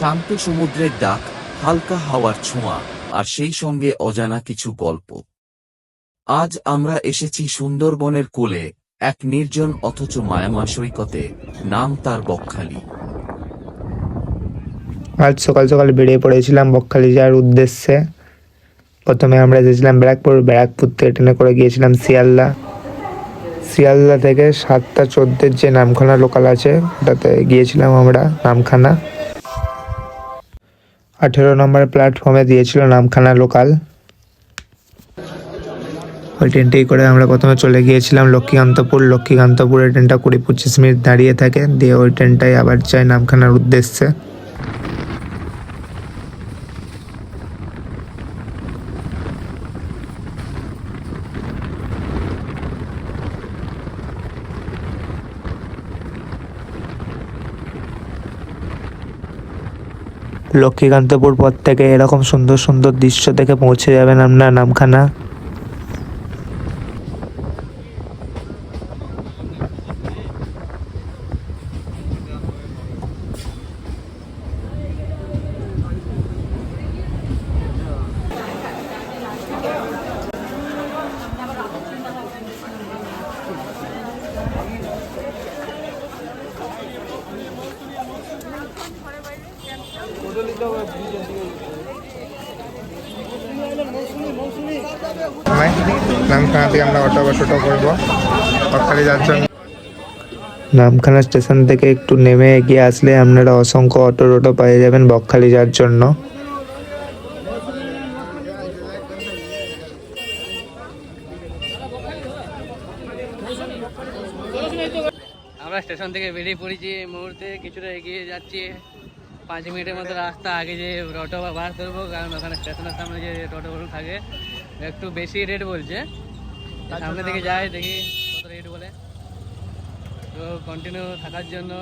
শান্ত সমুদ্রের ডাক, হালকা হাওয়ার ছোঁয়া, আর সেই সঙ্গে অজানা কিছু গল্প। আজ আমরা এসেছি সুন্দরবনের কোলে, এক নির্জন অথচ মায়ামা সৈকতে, নাম তার বকখালি। আজ সকাল সকাল বেরিয়ে পড়েছিলাম বকখালি যাওয়ার উদ্দেশ্যে। প্রথমে আমরা এসেছিলাম ব্যারাকপুর ব্যারাকপুর থেকে ট্রেনে করে গিয়েছিলাম শিয়ালদা। শিয়ালদা থেকে সাতটা চোদ্দের যে নামখানা লোকাল আছে, ওটাতে গিয়েছিলাম আমরা, নামখানা। আঠেরো নম্বর প্ল্যাটফর্মে দিয়েছিল নামখানা লোকাল ওই ট্রেনটি করে আমরা প্রথমে চলে গিয়েছিলাম লক্ষ্মীকান্তপুর। লক্ষ্মীকান্তপুরের ট্রেনটা কুড়ি পঁচিশ মিনিট দাঁড়িয়ে থাকে। দিয়ে ওই ট্রেনটাই আবার যায় নামখানার উদ্দেশ্যে। লক্ষ্মীকান্তপুর পথ থেকে এরকম সুন্দর সুন্দর দৃশ্য দেখে পৌঁছে যাবেন আপনার নামখানা। নামখানা থেকে আমরা অটো বা টোটো করব। বকখালি যাওয়ার জন্য নামখানা স্টেশন থেকে একটু নেমে এগিয়ে আসলে আপনারা অসংখ্য অটো টোটো পেয়ে যাবেন বকখালি যাওয়ার জন্য। আমরা স্টেশন থেকে বেরিয়ে পড়েছি এই মুহূর্তে কিছুটা এগিয়ে যাচ্ছি। পাঁচ মিনিটের মতো রাস্তা আগে যে অটো বা বাস ধরবো কারণ ওখানে স্টেশনের সামনে যে টোটোগুলো থাকে একটু বেশি রেট বলছে। সামনে থেকে যাই দেখি কত রেট বলে। তো কন্টিনিউ থাকার জন্য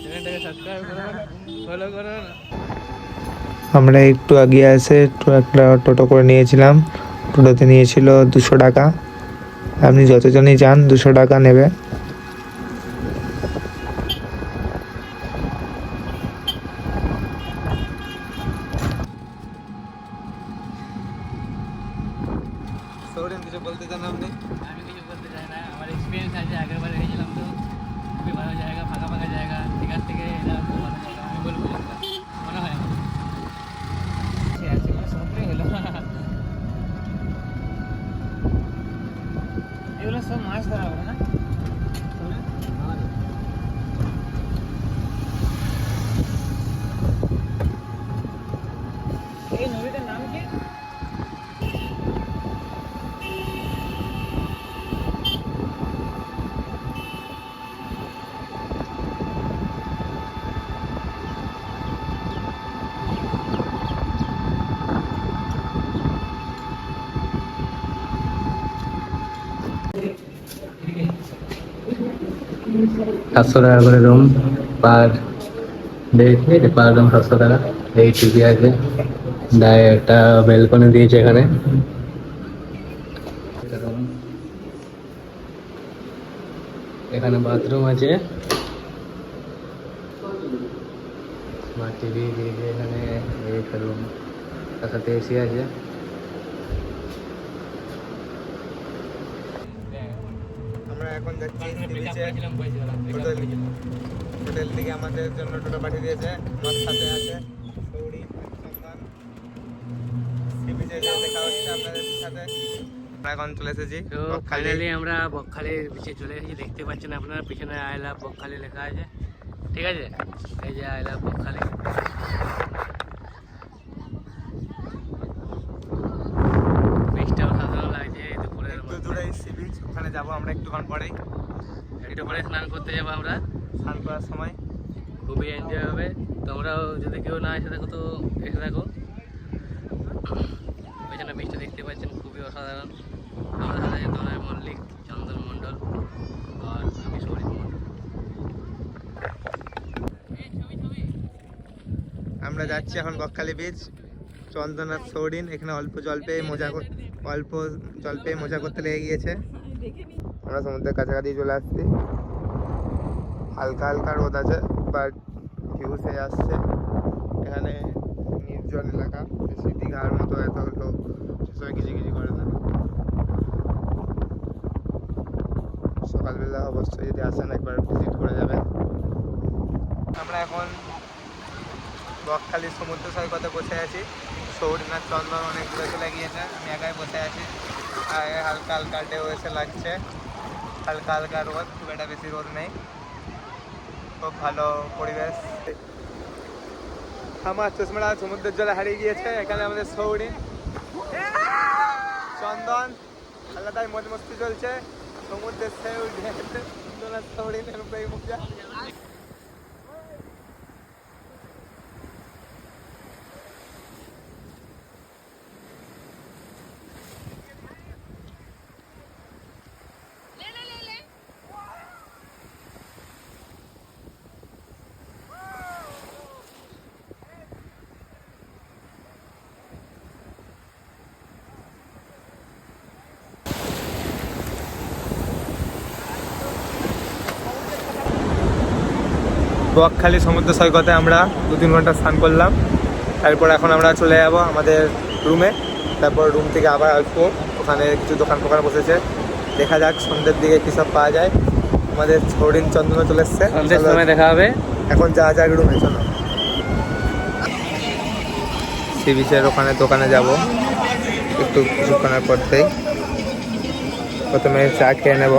চ্যানেলটাকে সাবস্ক্রাইব করুন ফলো করুন। আমরা একটু এগিয়ে এসে একটু একটা টোটো করে নিয়েছিলাম। টোটোতে নিয়েছিল দুশো টাকা। আপনি যতজনই যান দুশো টাকা নেবে কিছু বলতে চান আপনি আমি কিছু বলতে চাই না আমার এক্সপিরিয়েন্স আছে আগের বার গেছিলাম তো খুবই ভালো জায়গা ফাঁকা ফাঁকা জায়গা দীঘার থেকে এটা খুব ভালো জায়গা আমি বলব যেটা। মনে হয় আমার। আছে, আছে, মানে সমুদ্রে হলো। এগুলো সব মাছ ধরা হবে না এই নদীটার নাম কি সাতশো টাকা করে রুম পার দেখে পার রুম সাতশো টাকা। এই টিভি আছে। দায় একটা বেলকনি দিয়েছে এখানে। এখানে বাথরুম আছে। টিভি দিয়েছে এখানে। এই রুম তার সাথে এসি আছে আমরা এখন যাচ্ছি হোটেল হোটেল থেকে আমাদের জন্য টোটো পাঠিয়ে দিয়েছে আমার সাথে আছে সৌরি সন্ধান সি বিচে দেখা হচ্ছে আপনাদের সাথে। এখন চলে এসেছি তো ফাইনালি আমরা বকখালির বিচে চলে এসেছি দেখতে পাচ্ছেন আপনারা পিছনে আই লাভ বকখালি লেখা আছে। ঠিক আছে? এই যে আই লাভ বকখালি বীজটাও সাধারণ লাগছে এই দুপুরের একটু মধ্যে দূরে সি বিচ ওখানে যাব আমরা একটুক্ষণ পরেই। একটু পরে স্নান করতে যাব আমরা। স্নান করার সময়। খুবই এনজয় হবে। তোমরাও যদি কেউ না এসে থাকো তো এসে থাকো পেছনে বৃষ্টি দেখতে পাচ্ছেন খুবই অসাধারণ। সাথে মল্লিক চন্দন মণ্ডল আর আমি সৌরিত মণ্ডল আমরা যাচ্ছি এখন বকখালি বিচ চন্দনাথ সৌরিন এখানে অল্প জল পেয়ে মজা অল্প জল পেয়ে মজা করতে লেগে গিয়েছে। আমরা সমুদ্রের কাছাকাছি চলে আসছি। হালকা হালকা রোদ আছে বাট ভিউ সে আসছে। এখানে নির্জন এলাকা, বেশি দীঘার মতো এত লোক সেসময় কিছু কিছু করে না। সকালবেলা অবশ্যই যদি আসেন, একবার ভিজিট করে যাবেন। আমরা এখন বকখালি সমুদ্র সৈকতে বসে আছি। সৌরিনাথ চন্দন অনেক দূরে চলে গিয়েছে, আমি একাই বসে আছি। হালকা হালকা ঢেউ এসে লাগছে। হালকা হালকা রোদ খুব একটা বেশি রোদ নেই খুব ভালো পরিবেশ। আমার চশমাটা সমুদ্রের জলে হারিয়ে গিয়েছে এখানে আমাদের সৌরি চন্দন, আলাদাই মজ মস্তি চলছে। সমুদ্রের সেউ সৌরি মুখা বকখালি সমুদ্র সৈকতে আমরা দু তিন ঘণ্টা স্নান করলাম। তারপর এখন আমরা চলে যাব আমাদের রুমে। তারপর রুম থেকে আবার আসব। ওখানে কিছু দোকান ফোকান বসেছে। দেখা যাক সন্ধ্যের দিকে কী সব পাওয়া যায়। আমাদের ছড়িন চন্দন চলে এসছে। সন্ধ্যের সময় দেখা হবে। এখন যা যাক রুমে চলো। সি বিচের ওখানে দোকানে যাব। একটু কিছুক্ষণের পরতেই। প্রথমে চা খেয়ে নেব।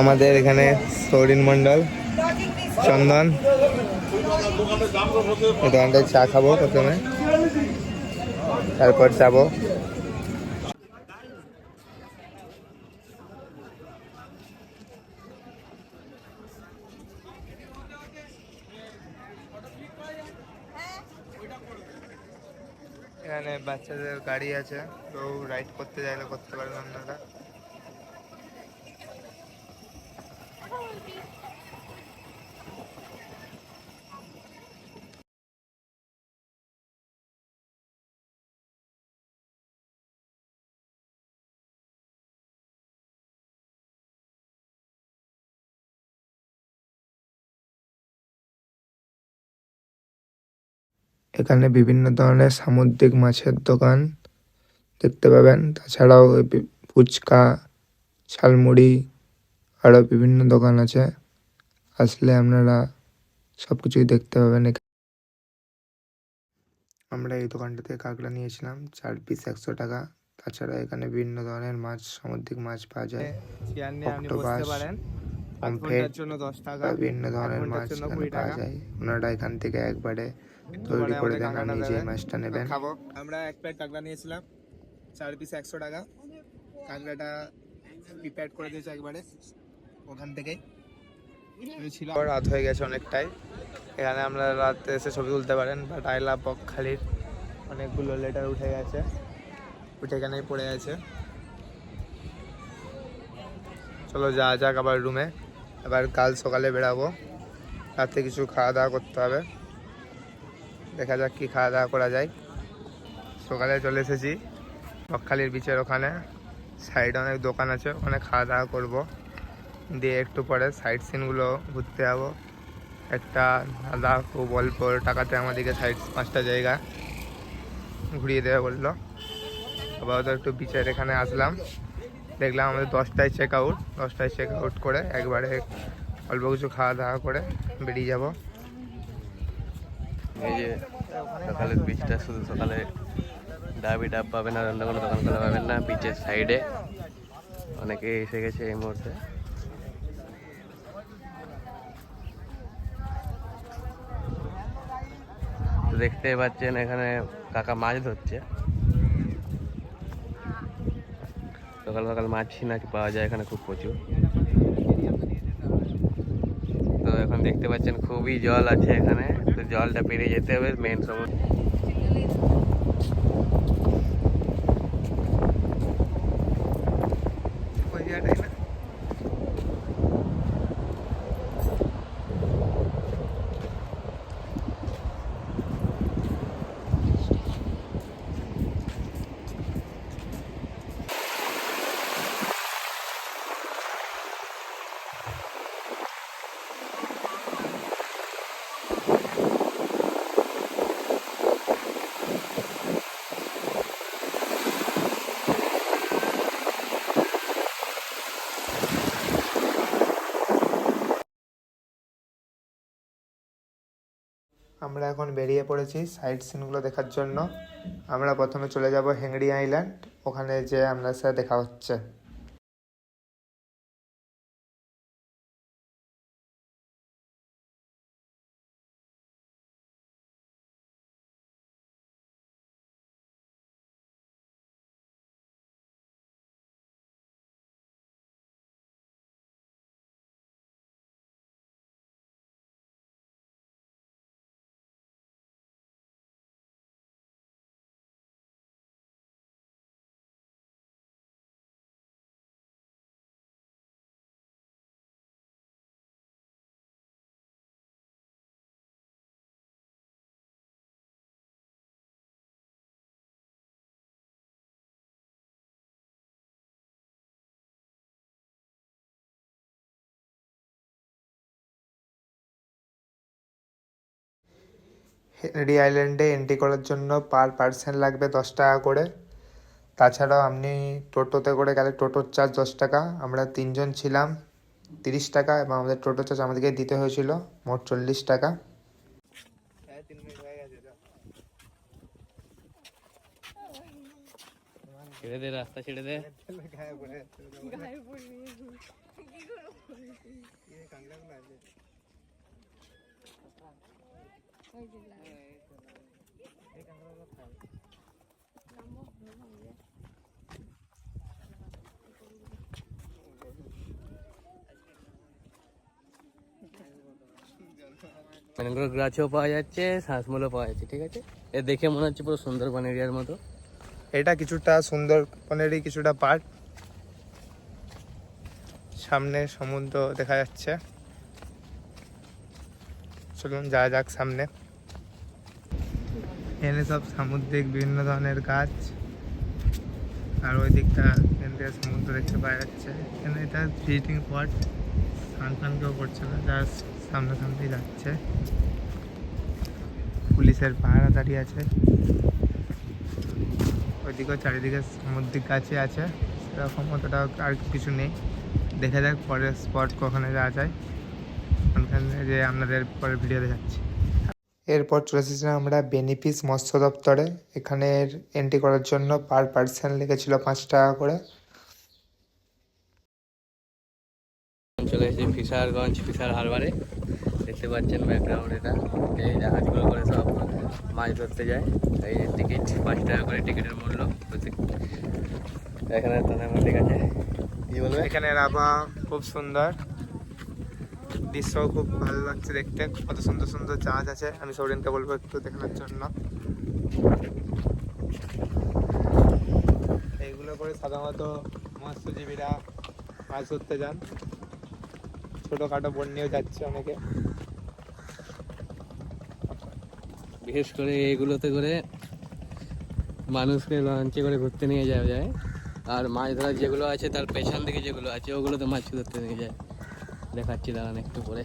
আমাদের এখানে সৌরিন মণ্ডল চন্দন। এই দোকানটায় চা খাব প্রথমে। তারপর যাব। এখানে বাচ্চাদের গাড়ি আছে। কেউ রাইড করতে চাইলে করতে পারেন আপনারা। এখানে বিভিন্ন ধরনের সামুদ্রিক মাছের দোকান দেখতে পাবেন। তাছাড়াও ফুচকা ঝালমুড়ি আরও বিভিন্ন দোকান আছে। আসলে আপনারা সব কিছুই দেখতে পাবেন এখানে আমরা এই দোকানটা থেকে কাঁকড়া নিয়েছিলাম চার পিস একশো টাকা। তাছাড়া এখানে বিভিন্ন ধরনের মাছ সামুদ্রিক মাছ পাওয়া যায়। অক্টোপাস, পমফ্রেট বিভিন্ন ধরনের মাছ এখানে পাওয়া যায়। ওনারা এখান থেকে একবারে তৈরি করে দেন আর নিজেই মাছটা নেবেন। খাব। আমরা এক প্লেট কাঁকড়া নিয়েছিলাম চার পিস একশো টাকা। কাঁকড়াটা প্রিপেয়ার করে দিয়েছে একবারে ওখান থেকেই। আমি ছিলাম রাত হয়ে গেছে অনেকটাই। এখানে আমরা রাতে এসে ছবি তুলতে পারেন বাট আইলা বকখালির অনেকগুলো লেটার উঠে গেছে। উঠে এখানেই পড়ে আছে। চলো যা যাক আবার রুমে এবার কাল সকালে বেরাবো। রাতে কিছু খাওয়া দাওয়া করতে হবে। দেখা যাক কি খাওয়া দাওয়া করা যায়। সকালে চলে এসেছি বকখালির বিচের ওখানে। সাইডে অনেক দোকান আছে, ওখানে খাওয়া দাওয়া করব। দিয়ে একটু পরে সাইড সিনগুলো ঘুরতে যাব। একটা দাদা খুব অল্প টাকাতে আমাদেরকে সাইড পাঁচটা জায়গা ঘুরিয়ে দেবে বলল। আপাতত একটু বিচের এখানে আসলাম। দেখলাম আমাদের দশটায় চেক আউট দশটায় চেক আউট করে একবারে অল্প কিছু খাওয়া দাওয়া করে বেরিয়ে যাব। এই যে সকালের বিচটা শুধু সকালে ডাবি ডাব পাবেন আর অন্য কোনো দোকান খোলা পাবেন না বিচের সাইডে অনেকে এসে গেছে এই মুহূর্তে। দেখতে পাচ্ছেন এখানে কাকা মাছ ধরছে। সকাল সকাল মাছ নাকি পাওয়া যায় এখানে খুব প্রচুর তো এখন দেখতে পাচ্ছেন খুবই জল আছে এখানে। তো জলটা পেরিয়ে যেতে হবে মেন সমুদ্র আমরা এখন বেরিয়ে পড়েছি সাইট সিনগুলো দেখার জন্য। আমরা প্রথমে চলে যাব হেংড়ি আইল্যান্ড, ওখানে যে আপনার সাথে দেখা হচ্ছে। হেনরি আইল্যান্ডে এন্ট্রি করার জন্য পার পার্সন লাগবে দশ টাকা করে। তাছাড়াও আপনি টোটোতে করে গেলে টোটোর চার্জ দশ টাকা। আমরা তিনজন ছিলাম তিরিশ টাকা এবং আমাদের টোটো চার্জ আমাদেরকে দিতে হয়েছিল মোট চল্লিশ টাকা। ছেড়ে দে রাস্তা ছেড়ে দে। ম্যানগ্রোভ গাছও পাওয়া যাচ্ছে শ্বাসমূলও পাওয়া যাচ্ছে ঠিক আছে? এ দেখে মনে হচ্ছে পুরো সুন্দরবন এরিয়ার মতো। এটা কিছুটা সুন্দরবনেরই কিছুটা পার্ট। সামনে সমুদ্র দেখা যাচ্ছে। চলুন যাওয়া যাক সামনে। এখানে সব সামুদ্রিক বিভিন্ন ধরনের গাছ। আর ওই দিকটা এখান থেকে সমুদ্র দেখতে পাওয়া যাচ্ছে। এখানে এটা ভিজিটিং স্পট স্নান ফান কেউ করছে না জাস্ট সামনে সামনে যাচ্ছে। পুলিশের পাহারা দাঁড়িয়ে আছে। ওইদিকেও চারিদিকে সামুদ্রিক গাছই আছে। সেরকম অতটা আর কিছু নেই। দেখা যাক পরের স্পট কখনো যাওয়া যায়। ওখানে যে আপনাদের পরের ভিডিও দেখাচ্ছি। এরপর চলে এসেছিলাম আমরা বেনিফিস মৎস্য দপ্তরে। এখানের এন্ট্রি করার জন্য পার পার্সন লেগেছিল পাঁচ টাকা করে। চলে এসেছি ফিশারগঞ্জ ফিশার হারবারে। দেখতে পাচ্ছেন ব্যাকগ্রাউন্ড এটা। এই জাহাজগুলো করে সব মাছ ধরতে যায়। এই টিকিট পাঁচ টাকা করে টিকিটের মূল্য। এখানে তো ঠিক আছে। কি বলবে? এখানের আবহাওয়া খুব সুন্দর। দৃশ্য খুব ভালো লাগছে দেখতে। কত সুন্দর সুন্দর জাহাজ আছে। আমি সৌরেনকে বলব একটু দেখানোর জন্য। এইগুলো করে সাধারণত মৎস্যজীবীরা মাছ ধরতে যান। ছোটোখাটো বোট নিয়েও যাচ্ছে অনেকে। বিশেষ করে এইগুলোতে করে মানুষকে লঞ্চে করে ঘুরতে নিয়ে যাওয়া যায়। আর মাছ ধরার যেগুলো আছে, তার পেছন দিকে যেগুলো আছে, ওগুলোতে মাছ ধরতে নিয়ে যায়। দেখাচ্ছি, দাঁড়ান একটু পরে।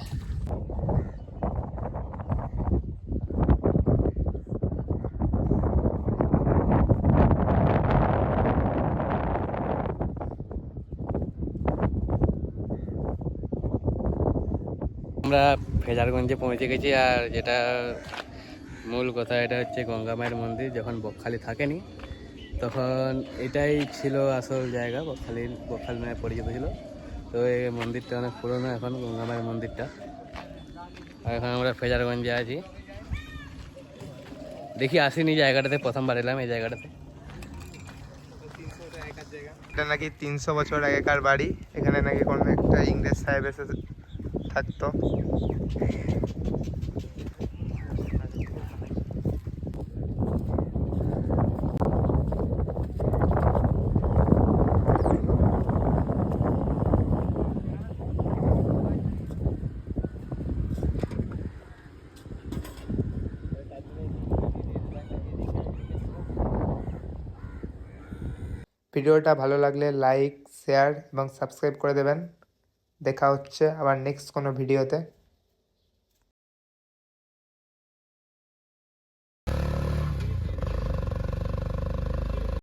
আমরা ফেজারগঞ্জে পৌঁছে গেছি, আর যেটা মূল কথা, এটা হচ্ছে গঙ্গা মায়ের মন্দির, যখন বকখালি থাকেনি, তখন এটাই ছিল আসল জায়গা, বকখালির বকখালি নামে পরিচিত ছিল। তো এই মন্দিরটা অনেক পুরনো, এখন গঙ্গা মায়ের মন্দিরটা। আর এখন আমরা ফেজারগঞ্জে আছি। দেখি আসিনি জায়গাটাতে, প্রথমবার এলাম এই জায়গাটাতে। এটা নাকি তিনশো বছর আগেকার বাড়ি। এখানে নাকি কোনো একটা ইংরেজ সাহেব এসে থাকতো। ভিডিওটা ভালো লাগলে লাইক শেয়ার এবং সাবস্ক্রাইব করে দেবেন। দেখা হচ্ছে আবার নেক্সট কোনো ভিডিওতে।